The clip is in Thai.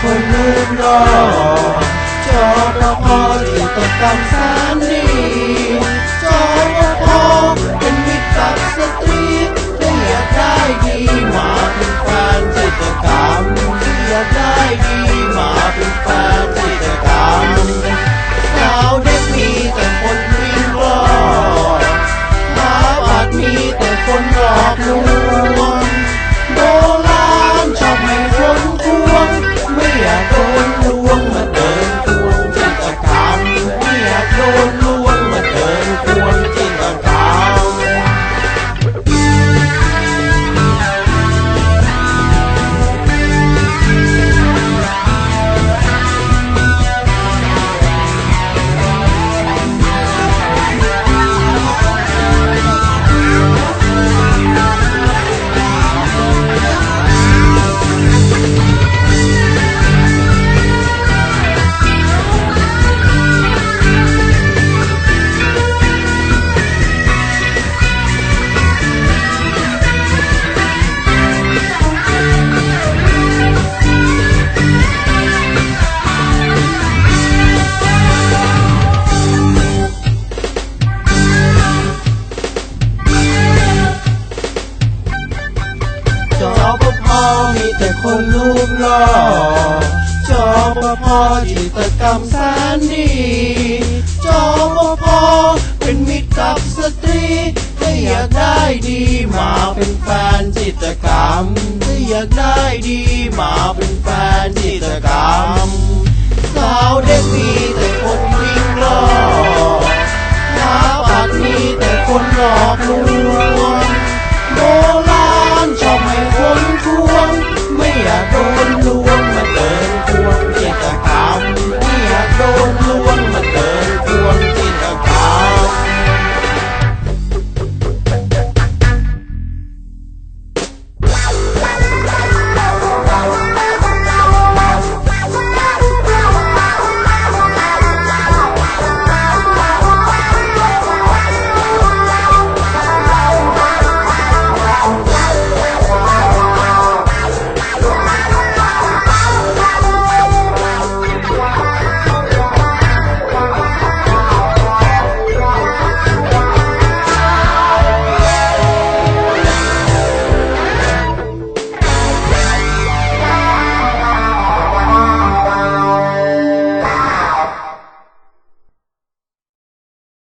For love. พอมีแต่คนรูปหล่อจอปพ่อจิตกรรมแสนดีจอปพ่อเป็นมิตรกับสตรีถ้าอยากได้ดีมาเป็นแฟนจิตกรรมถ้าอยากได้ดี